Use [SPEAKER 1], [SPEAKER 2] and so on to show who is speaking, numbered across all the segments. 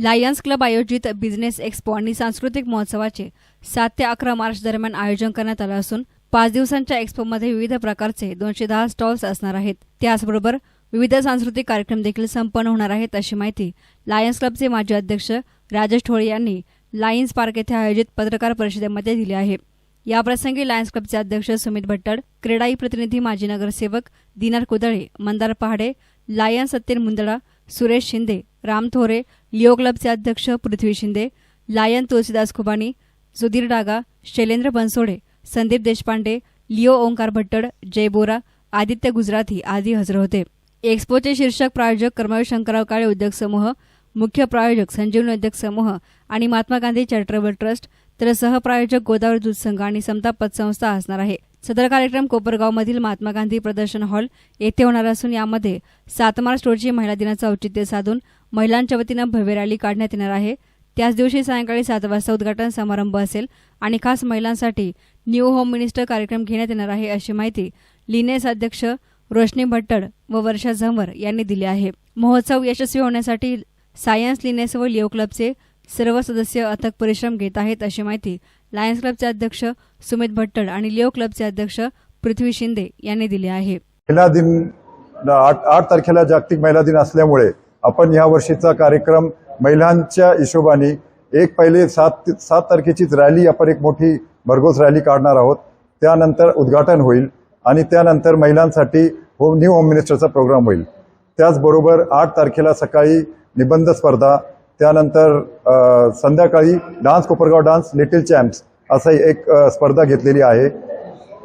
[SPEAKER 1] Lions club आयोजित business expo आणि सांस्कृतिक महोत्सवाचे सात ते अकरा मार्च दरम्यान आयोजन करण्यात आलं असून पाच दिवसांच्या एक्स्पोमध्ये विविध प्रकारचे दोनशे दहा स्टॉल्स असणार आहेत. त्याचबरोबर विविध सांस्कृतिक कार्यक्रम देखील संपन्न होणार आहेत अशी माहिती लायन्स क्लबचे माजी अध्यक्ष राजेश ठोळे यांनी लायन्स पार्क येथे आयोजित पत्रकार परिषदेमध्ये दिली आहे. याप्रसंगी लायन्स क्लबचे अध्यक्ष सुमित भट्टड क्रीडाई प्रतिनिधी माजी नगरसेवक दिनार कुदळे मंदार पहाडे लायन्स सत्यन मुंदडा सुरेश शिंदे राम थोरे लिओ क्लबचे अध्यक्ष पृथ्वी शिंदे लायन तुळशीदास खुबानी सुधीर डागा शैलेंद्र बनसोडे संदीप देशपांडे लिओ ओंकार भट्टड जय बोरा आदित्य गुजराती आदी हजर होते. एक्स्पोचे शीर्षक प्रायोजक कर्मवीर शंकरराव काळे उद्योग समूह. मुख्य प्रायोजक संजीवनी उद्योग समूह आणि महात्मा गांधी चॅरिटेबल ट्रस्ट. तर सहप्रायोजक गोदावरी दूध संघ आणि समता पतसंस्था असणार आहे. सदर कार्यक्रम कोपरगावमधील महात्मा गांधी प्रदर्शन हॉल येथे होणार असून यामध्ये सात मार्च रोजी महिला दिनाचं औचित्य साधून महिलांच्या वतीनं भव्य रॅली काढण्यात येणार आहे. त्याच दिवशी सायंकाळी सात वाजता उद्घाटन समारंभ असेल आणि खास महिलांसाठी न्यू होम मिनिस्टर कार्यक्रम घेण्यात येणार आहे अशी माहिती लिनेस अध्यक्ष रोशनी भट्टड व वर्षा झंवर यांनी दिली आहे. महोत्सव यशस्वी होण्यासाठी सायन्स लिनेस व लिओ क्लबचे सर्व सदस्य अथक परिश्रम घेत आहेत अशी माहिती लायन्स क्लबचे अध्यक्ष सुमित भट्टड आणि लिओ क्लबचे अध्यक्ष पृथ्वी शिंदे यांनी दिली आहे.
[SPEAKER 2] महिला दिन आठ आठ तारखेला जागतिक महिला दिन असल्यामुळे आपण या वर्षीचा कार्यक्रम महिलांच्या हिशोबाने एक पहिले सात सात तारखेचीच रॅली आपण एक मोठी भरघोस रॅली काढणार आहोत. त्यानंतर उद्घाटन होईल आणि त्यानंतर महिलांसाठी होम न्यू होम मिनिस्टरचा प्रोग्राम होईल. त्याचबरोबर आठ तारखेला सकाळी निबंध स्पर्धा त्यानंतर संध्याकाळी dance Kopargaon dance little champs असं एक स्पर्धा घेतलेली आहे.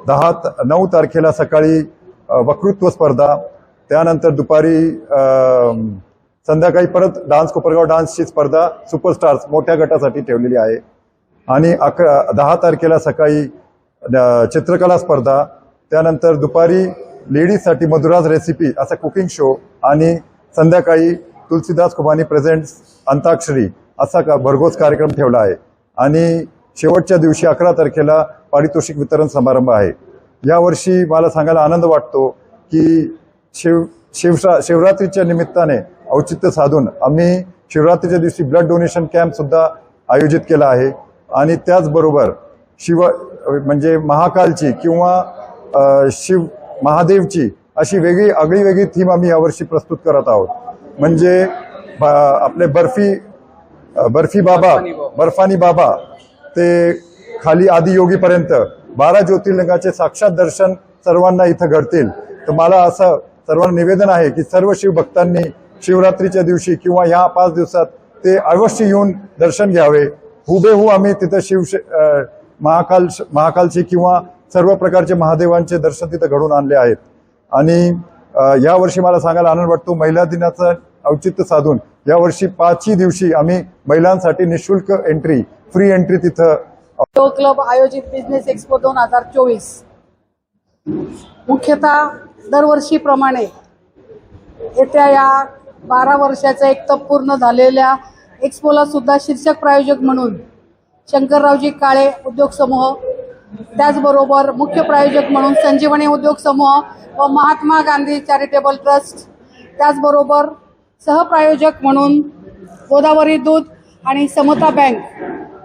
[SPEAKER 2] दहा त- नऊ तारखेला सकाळी वक्तृत्व स्पर्धा त्यानंतर दुपारी संध्याकाळी परत डान्स कोपरगाव डान्सची स्पर्धा सुपरस्टार्स मोठ्या गटासाठी ठेवलेली आहे. आणि अकरा दहा तारखेला सकाळी चित्रकला स्पर्धा त्यानंतर दुपारी लेडीजसाठी मधुराज रेसिपी असा कुकिंग शो आणि संध्याकाळी तुलसीदास खुबानी प्रेझेंट्स अंताक्षरी असा का भरघोस कार्यक्रम ठेवला आहे. आणि शेवटच्या दिवशी अकरा तारखेला पारितोषिक वितरण समारंभ आहे. यावर्षी मला सांगायला आनंद वाटतो की शिव शिवशा शिवरात्रीच्या निमित्ताने औचित्य साधून आम्ही शिवरात्रीच्या दिवशी ब्लड डोनेशन कॅम्पसुद्धा आयोजित केला आहे. आणि त्याचबरोबर शिव म्हणजे महाकालची किंवा शिव महादेवची अशी वेगळी आगळी वेगळी थीम आम्ही यावर्षी प्रस्तुत करत आहोत. म्हणजे ब- आपले बर्फी बर्फी बाबा बर्फानी बाबा ते खाली आदियोगीपर्यंत बारा ज्योतिर्लिंगाचे साक्षात दर्शन सर्वांना इथं घडतील. तर मला असं सर्वांना निवेदन आहे की सर्व शिवभक्तांनी शिवरात्रीच्या दिवशी किंवा ह्या पाच दिवसात ते अवश्य येऊन दर्शन घ्यावे. हुबेहू आम्ही तिथं शिव महाकाल महाकालचे किंवा सर्व प्रकारचे महादेवांचे दर्शन तिथं घडून आणले आहेत. आणि या यावर्षी मला सांगायला आनंद वाटतो महिला दिनाचं औचित्य साधून यावर्षी पाचही दिवशी आम्ही महिलांसाठी निशुल्क एंट्री फ्री एंट्री तिथं
[SPEAKER 3] तो क्लब आयोजित बिझनेस एक्सपो दोन हजार चोवीस. मुख्यतः दरवर्षीप्रमाणे येत्या या बारा वर्षाचा एक तप पूर्ण झालेल्या एक्सपोला सुद्धा शीर्षक प्रायोजक म्हणून शंकररावजी काळे उद्योग समूह त्याचबरोबर मुख्य प्रायोजक म्हणून संजीवनी उद्योग समूह व महात्मा गांधी चॅरिटेबल ट्रस्ट त्याचबरोबर सहप्रायोजक म्हणून गोदावरी दूध आणि समता बँक.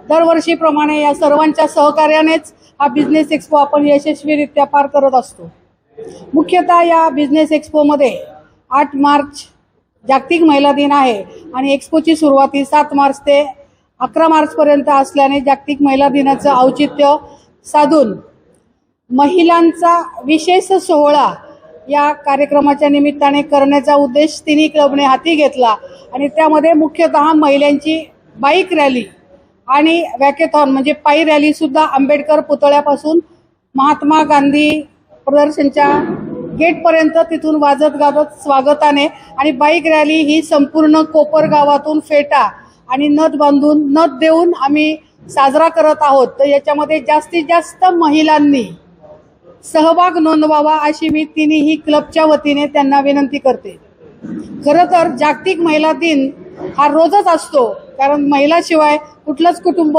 [SPEAKER 3] दरवर्षीप्रमाणे या सर्वांच्या सहकार्यानेच हा बिझनेस एक्सपो आपण यशस्वीरित्या पार करत असतो. मुख्यतः या बिझनेस एक्सपोमध्ये आठ मार्च जागतिक महिला दिन आहे आणि एक्सपोची सुरुवात ही सात मार्च ते अकरा मार्चपर्यंत असल्याने जागतिक महिला दिनाचं औचित्य साधून महिलांचा विशेष सोहळा या कार्यक्रमाच्या निमित्ताने करण्याचा उद्देश तिन्ही क्लबने हाती घेतला. आणि त्यामध्ये मुख्यतः महिलांची बाईक रॅली आणि वॅकेथॉन म्हणजे पायी रॅलीसुद्धा आंबेडकर पुतळ्यापासून महात्मा गांधी प्रदर्शनच्या गेटपर्यंत तिथून वाजत गाजत स्वागताने आणि बाईक रॅली ही संपूर्ण कोपर गावातून फेटा आणि नथ बांधून नथ देऊन आम्ही साजरा करत आहोत तर याच्यामध्ये जास्तीत जास्त महिलांनी सहभाग नोंदवावा अशी मी तिन्ही क्लबच्या वतीने त्यांना विनंती करते. खरं तर जागतिक महिला दिन हा रोजच असतो कारण महिलाशिवाय कुठलंच कुटुंब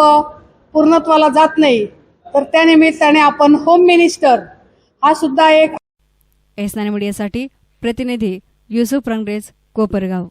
[SPEAKER 3] पूर्णत्वाला जात नाही. तर त्यानिमित्ताने आपण होम मिनिस्टर हा सुद्धा एक
[SPEAKER 1] एस मीडियासाठी प्रतिनिधी युसुफ रंगरेज कोपरगाव.